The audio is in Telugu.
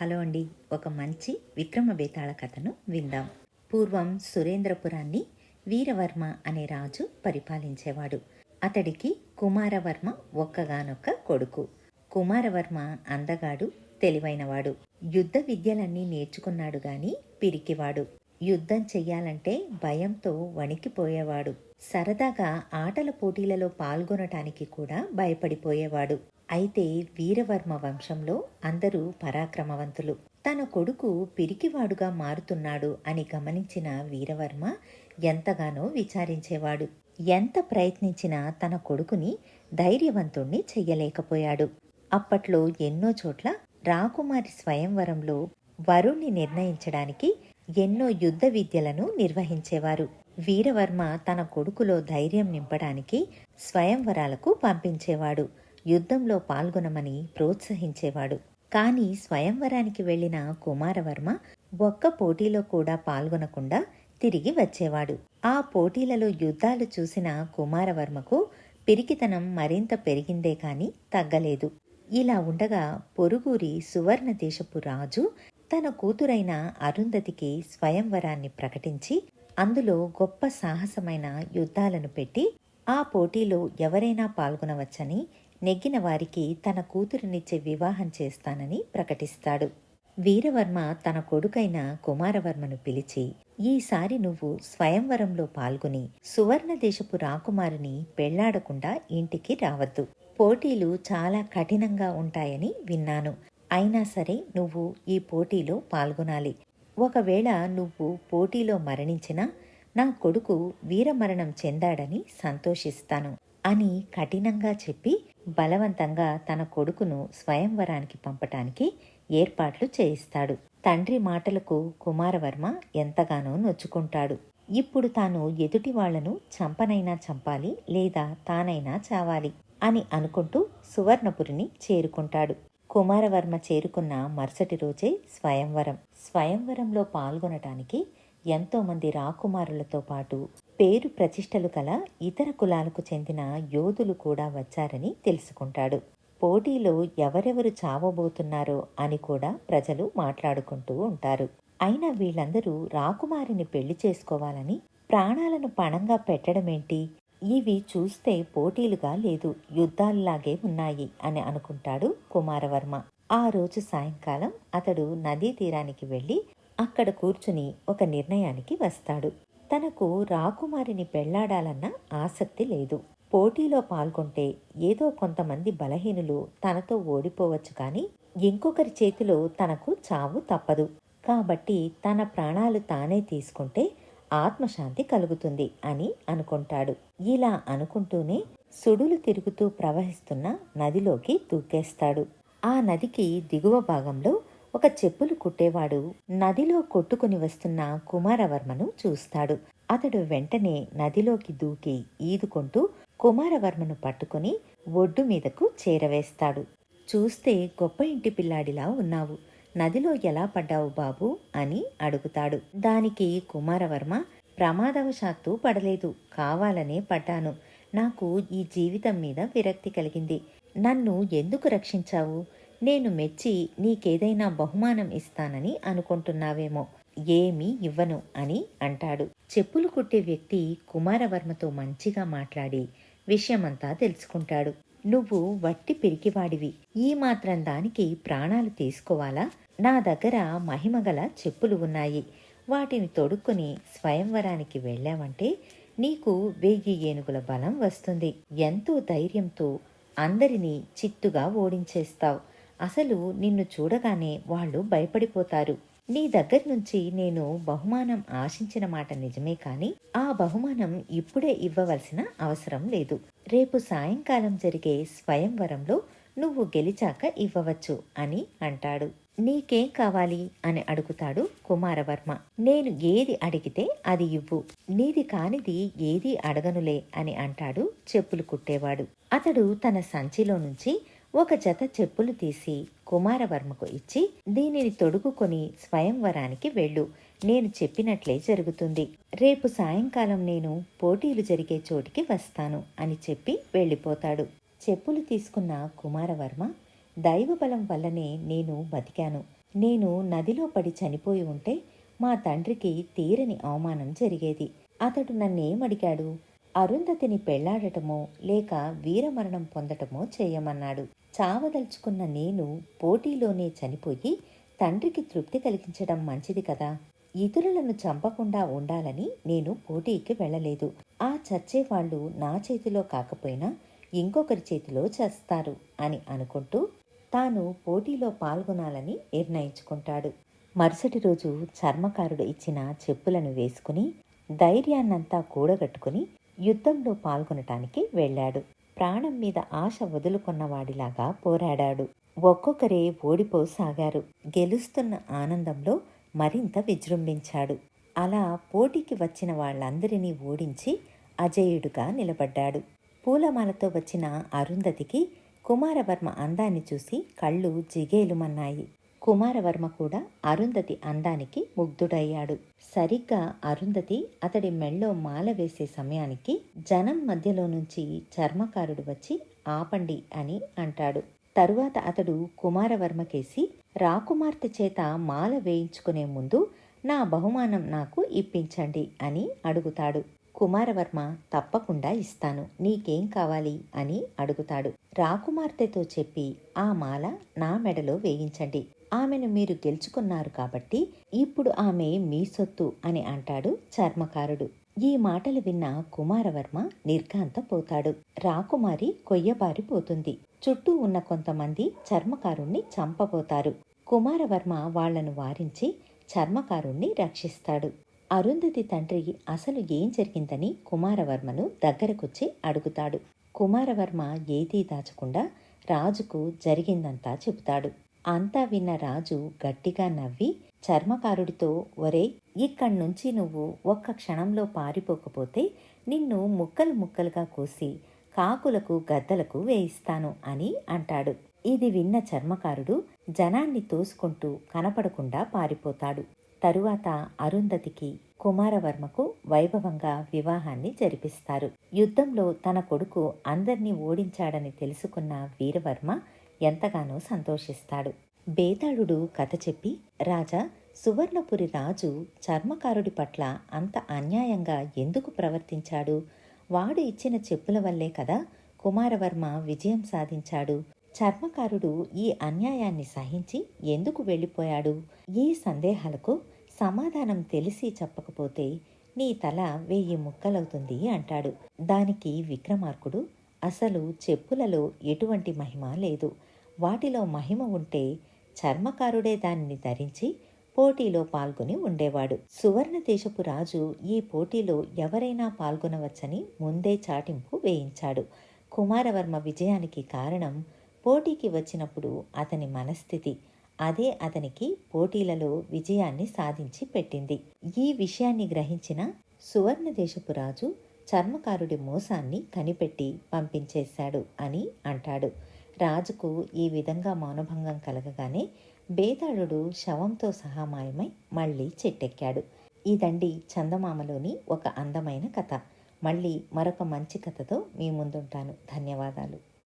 హలో అండి. ఒక మంచి విక్రమ బేతాళ కథను విందాం. పూర్వం సురేంద్రపురాన్ని వీరవర్మ అనే రాజు పరిపాలించేవాడు. అతడికి కుమారవర్మ ఒక్కగానొక్క కొడుకు. కుమారవర్మ అందగాడు తెలివైనవాడు. యుద్ధ విద్యలన్నీ నేర్చుకున్నాడు గాని పిరికివాడు. యుద్ధం చెయ్యాలంటే భయంతో వణికిపోయేవాడు. సరదాగా ఆటల పోటీలలో పాల్గొనటానికి కూడా భయపడిపోయేవాడు. అయితే వీరవర్మ వంశంలో అందరూ పరాక్రమవంతులు. తన కొడుకు పిరికివాడుగా మారుతున్నాడు అని గమనించిన వీరవర్మ ఎంతగానో విచారించేవాడు. ఎంత ప్రయత్నించినా తన కొడుకుని ధైర్యవంతుణ్ణి చెయ్యలేకపోయాడు. అప్పట్లో ఎన్నో చోట్ల రాకుమారి స్వయంవరంలో వరుణ్ణి నిర్ణయించడానికి ఎన్నో యుద్ధ విద్యలను నిర్వహించేవారు. వీరవర్మ తన కొడుకులో ధైర్యం నింపడానికి స్వయంవరాలకు పంపించేవాడు. యుద్ధంలో పాల్గొనమని ప్రోత్సహించేవాడు. కానీ స్వయంవరానికి వెళ్ళిన కుమారవర్మ ఒక్క పోటీలో కూడా పాల్గొనకుండా తిరిగి వచ్చేవాడు. ఆ పోటీలలో యుద్ధాలు చూసిన కుమారవర్మకు పిరికితనం మరింత పెరిగిందే కాని తగ్గలేదు. ఇలా ఉండగా పొరుగురి సువర్ణ దేశపు రాజు తన కూతురైన అరుంధతికి స్వయంవరాన్ని ప్రకటించి అందులో గొప్ప సాహసమైన యుద్ధాలను పెట్టి ఆ పోటీలో ఎవరైనా పాల్గొనవచ్చని నెగ్గిన వారికి తన కూతురినిచ్చే వివాహం చేస్తానని ప్రకటిస్తాడు. వీరవర్మ తన కొడుకైన కుమారవర్మను పిలిచి ఈసారి నువ్వు స్వయంవరంలో పాల్గొని సువర్ణ దేశపు రాకుమారిని పెళ్ళాడకుండా ఇంటికి రావద్దు. పోటీలు చాలా కఠినంగా ఉంటాయని విన్నాను. అయినా సరే నువ్వు ఈ పోటీలో పాల్గొనాలి. ఒకవేళ నువ్వు పోటీలో మరణించినా నా కొడుకు వీరమరణం చెందాడని సంతోషిస్తాను. అని కఠినంగా చెప్పి బలవంతంగా తన కొడుకును స్వయంవరానికి పంపటానికి ఏర్పాట్లు చేయిస్తాడు. తండ్రి మాటలకు కుమారవర్మ ఎంతగానో నొచ్చుకుంటాడు. ఇప్పుడు తాను ఎదుటి వాళ్ళను చంపనైనా చంపాలి లేదా తానైనా చావాలి అని అనుకుంటూ సువర్ణపురిని చేరుకుంటాడు. కుమారవర్మ చేరుకున్న మరుసటి రోజే స్వయంవరం. స్వయంవరంలో పాల్గొనటానికి ఎంతోమంది రాకుమారులతో పాటు పేరు ప్రతిష్టలు కల ఇతర కులాలకు చెందిన యోధులు కూడా వచ్చారని తెలుసుకుంటాడు. పోటీలో ఎవరెవరు చావబోతున్నారో అని కూడా ప్రజలు మాట్లాడుకుంటూ ఉంటారు. అయినా వీళ్ళందరూ రాకుమారిని పెళ్ళి చేసుకోవాలని ప్రాణాలను పణంగా పెట్టడమేంటి? ఇవి చూస్తే పోటీలుగా లేదు యుద్ధాల్లాగే ఉన్నాయి అని అనుకుంటాడు కుమారవర్మ. ఆ రోజు సాయంకాలం అతడు నదీ తీరానికి వెళ్ళి అక్కడ కూర్చుని ఒక నిర్ణయానికి వస్తాడు. తనకు రాకుమారిని పెళ్ళాడాలన్న ఆసక్తి లేదు. పోటీలో పాల్గొంటే ఏదో కొంతమంది బలహీనులు తనతో ఓడిపోవచ్చు కానీ ఇంకొకరి చేతిలో తనకు చావు తప్పదు. కాబట్టి తన ప్రాణాలు తానే తీసుకుంటే ఆత్మశాంతి కలుగుతుంది అని అనుకుంటాడు. ఇలా అనుకుంటూనే సుడులు తిరుగుతూ ప్రవహిస్తున్న నదిలోకి దూకేస్తాడు. ఆ నదికి దిగువ భాగంలో ఒక చెప్పులు కుట్టేవాడు నదిలో కొట్టుకుని వస్తున్న కుమారవర్మను చూస్తాడు. అతడు వెంటనే నదిలోకి దూకి ఈదుకుంటూ కుమారవర్మను పట్టుకుని ఒడ్డు మీదకు చేరవేస్తాడు. చూస్తే గొప్ప ఇంటి పిల్లాడిలా ఉన్నావు. నదిలో ఎలా పడ్డావు బాబు? అని అడుగుతాడు. దానికి కుమారవర్మ ప్రమాదవశాత్తు పడలేదు. కావాలనే పడ్డాను. నాకు ఈ జీవితం మీద విరక్తి కలిగింది. నన్ను ఎందుకు రక్షించావు? నేను మెచ్చి నీకేదైనా బహుమానం ఇస్తానని అనుకుంటున్నావేమో. ఏమీ ఇవ్వను అని అంటాడు. చెప్పులు కుట్టే వ్యక్తి కుమారవర్మతో మంచిగా మాట్లాడి విషయమంతా తెలుసుకుంటాడు. నువ్వు వట్టి పిరికివాడివి ఈ మాత్రం దానికి ప్రాణాలు తీసుకోవాలా? నా దగ్గర మహిమగల చెప్పులు ఉన్నాయి. వాటిని తొడుక్కుని స్వయంవరానికి వెళ్ళావంటే నీకు వెయ్యి ఏనుగుల బలం వస్తుంది. ఎంతో ధైర్యంతో అందరినీ చిత్తుగా ఓడించేస్తావు. అసలు నిన్ను చూడగానే వాళ్ళు భయపడిపోతారు. నీ దగ్గర నుంచి నేను బహుమానం ఆశించిన మాట నిజమే కాని ఆ బహుమానం ఇప్పుడే ఇవ్వవలసిన అవసరం లేదు. రేపు సాయంకాలం జరిగే స్వయంవరంలో నువ్వు గెలిచాక ఇవ్వవచ్చు అని అంటాడు. నీకేం కావాలి అని అడుగుతాడు కుమారవర్మ. నేను ఏది అడిగితే అది ఇవ్వు. నీది కానిది ఏది అడగనులే అని అంటాడు చెప్పులు కుట్టేవాడు. అతడు తన సంచిలో నుంచి ఒక జత చెప్పులు తీసి కుమారవర్మకు ఇచ్చి దీనిని తొడుగుకొని స్వయంవరానికి వెళ్ళు. నేను చెప్పినట్లే జరుగుతుంది. రేపు సాయంకాలం నేను పోటీలు జరిగే చోటికి వస్తాను అని చెప్పి వెళ్ళిపోతాడు. చెప్పులు తీసుకున్న కుమారవర్మ దైవబలం వల్లనే నేను బతికాను. నేను నదిలో పడి చనిపోయి ఉంటే మా తండ్రికి తీరని అవమానం జరిగేది. అతడు నన్నేమడిగాడు అరుంధతిని పెళ్ళాడటమో లేక వీరమరణం పొందటమో చేయమన్నాడు. చావదలుచుకున్న నేను పోటీలోనే చనిపోయి తండ్రికి తృప్తి కలిగించడం మంచిది కదా. ఇతరులను చంపకుండా ఉండాలని నేను పోటీకి వెళ్ళలేదు. ఆ చచ్చేవాళ్ళు నా చేతిలో కాకపోయినా ఇంకొకరి చేతిలో చేస్తారు అని అనుకుంటూ తాను పోటీలో పాల్గొనాలని నిర్ణయించుకుంటాడు. మరుసటి రోజు చర్మకారుడు ఇచ్చిన చెప్పులను వేసుకుని ధైర్యాన్నంతా కూడగట్టుకుని యుద్ధంలో పాల్గొనటానికి వెళ్ళాడు. ప్రాణం మీద ఆశ వదులుకున్నవాడిలాగా పోరాడాడు. ఒక్కొక్కరే ఓడిపోసాగారు. గెలుస్తున్న ఆనందంలో మరింత విజృంభించాడు. అలా పోటీకి వచ్చిన వాళ్ళందరినీ ఓడించి అజేయుడుగా నిలబడ్డాడు. పూలమాలతో వచ్చిన అరుంధతికి కుమారవర్మ అందాన్ని చూసి కళ్ళు జిగేలుమన్నాయి. కుమారవర్మ కూడా అరుంధతి అందానికి ముగ్ధుడయ్యాడు. సరిగ్గా అరుంధతి అతడి మెళ్ళో మాల వేసే సమయానికి జనం మధ్యలో నుంచి చర్మకారుడు వచ్చి ఆపండి అని అంటాడు. తరువాత అతడు కుమారవర్మకేసి రాకుమార్తె చేత మాల వేయించుకునే ముందు నా బహుమానం నాకు ఇప్పించండి అని అడుగుతాడు. కుమారవర్మ తప్పకుండా ఇస్తాను. నీకేం కావాలి? అని అడుగుతాడు. రాకుమార్తెతో చెప్పి ఆ మాల నా మెడలో వేయించండి ఆమెను మీరు గెలుచుకున్నారు కాబట్టి ఇప్పుడు ఆమె మీ సొత్తు అని అంటాడు చర్మకారుడు. ఈ మాటలు విన్న కుమారవర్మ నిర్ఘాంతపోతాడు. రాకుమారి కొయ్యబారిపోతుంది. చుట్టూ ఉన్న కొంతమంది చర్మకారుణ్ణి చంపబోతారు. కుమారవర్మ వాళ్ళను వారించి చర్మకారుణ్ణి రక్షిస్తాడు. అరుంధతి తండ్రి అసలు ఏం జరిగిందని కుమారవర్మను దగ్గరకొచ్చి అడుగుతాడు. కుమారవర్మ ఏదీ దాచకుండా రాజుకు జరిగిందంతా చెబుతాడు. అంతా విన్న రాజు గట్టిగా నవ్వి చర్మకారుడితో ఒరే ఇక్కడ్నుంచి నువ్వు ఒక్క క్షణంలో పారిపోకపోతే నిన్ను ముక్కలు ముక్కలుగా కోసి కాకులకు గద్దలకు వేయిస్తాను అని అంటాడు. ఇది విన్న చర్మకారుడు జనాన్ని తోసుకుంటూ కనపడకుండా పారిపోతాడు. తరువాత అరుంధతికి కుమారవర్మకు వైభవంగా వివాహాన్ని జరిపిస్తారు. యుద్ధంలో తన కొడుకు అందర్నీ ఓడించాడని తెలుసుకున్న వీరవర్మ ఎంతగానో సంతోషిస్తాడు. బేతాళుడు కథ చెప్పి రాజా సువర్ణపురి రాజు చర్మకారుడి పట్ల అంత అన్యాయంగా ఎందుకు ప్రవర్తించాడు? వాడు ఇచ్చిన చెప్పుల వల్లే కదా కుమారవర్మ విజయం సాధించాడు. చర్మకారుడు ఈ అన్యాయాన్ని సహించి ఎందుకు వెళ్ళిపోయాడు? ఈ సందేహాలకు సమాధానం తెలిసి చెప్పకపోతే నీ తల వెయ్యి ముక్కలవుతుంది అంటాడు. దానికి విక్రమార్కుడు అసలు చెప్పులలో ఎటువంటి మహిమ లేదు. వాటిలో మహిమ ఉంటే చర్మకారుడే దానిని ధరించి పోటీలో పాల్గొని ఉండేవాడు. సువర్ణ దేశపు రాజు ఈ పోటీలో ఎవరైనా పాల్గొనవచ్చని ముందే చాటింపు వేయించాడు. కుమారవర్మ విజయానికి కారణం పోటీకి వచ్చినప్పుడు అతని మనస్థితి. అదే అతనికి పోటీలలో విజయాన్ని సాధించి పెట్టింది. ఈ విషయాన్ని గ్రహించిన సువర్ణదేశపు రాజు చర్మకారుడి మోసాన్ని కనిపెట్టి పంపించేశాడు అని అంటాడు. రాజుకు ఈ విధంగా మౌనభంగం కలగగానే బేతాళుడు శవంతో సహా మాయమై మళ్ళీ చెట్టెక్కాడు. ఇదండి చందమామలోని ఒక అందమైన కథ. మళ్ళీ మరొక మంచి కథతో మీ ముందుంటాను. ధన్యవాదాలు.